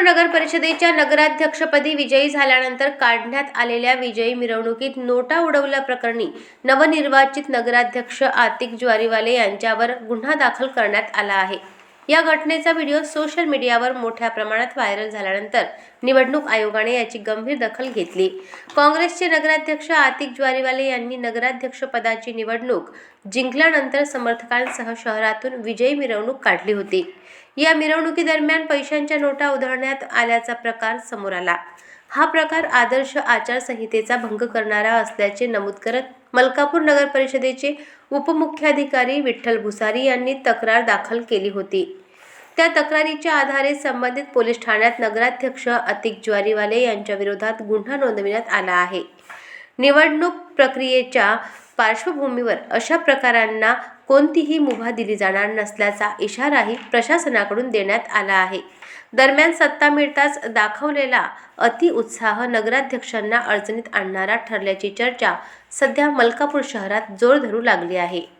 नगर परिषदेच्या नगराध्यक्षपदी विजयी झाल्यानंतर काढण्यात आलेल्या विजयी मिरवणुकीत नोटा उडवल्याप्रकरणी नवनिर्वाचित नगराध्यक्ष आतिक ज्वारीवाले यांच्यावर गुन्हा दाखल करण्यात आला आहे. या घटनेचा व्हिडिओ सोशल मीडियावर मोठ्या प्रमाणात व्हायरल झाल्यानंतर निवडणूक आयोगाने याची गंभीर दखल घेतली. काँग्रेसचे नगराध्यक्ष आतिक ज्वारीवाले यांनी नगराध्यक्ष पदाची निवडणूक जिंकल्यानंतर समर्थकांसह शहरातून विजयी मिरवणूक काढली होती. या मिरवणुकीदरम्यान पैशांच्या नोटा उधळण्यात आल्याचा प्रकार समोर आला. हा प्रकार आदर्श आचारसंहितेचा भंग करणारा असल्याचे नमूद करत मलकापूर नगर परिषदेचे उपमुख्याधिकारी विठ्ठल भुसारी यांनी तक्रार दाखल केली होती. त्या तक्रारीच्या आधारे संबंधित पोलीस ठाण्यात नगराध्यक्ष अतिक ज्वारीवाले यांच्या विरोधात गुन्हा नोंदविण्यात आला आहे. निवडणूक प्रक्रियेच्या पार्श्वभूमीवर अशा प्रकारांना कोणतीही मुभा दिली जाणार नसल्याचा इशाराही प्रशासनाकडून देण्यात आला आहे. दरम्यान सत्ता मिळताच दाखवलेला अतिउत्साह नगराध्यक्षांना अडचणीत आणणारा ठरल्याची चर्चा सध्या मलकापूर शहरात जोर धरू लागली आहे.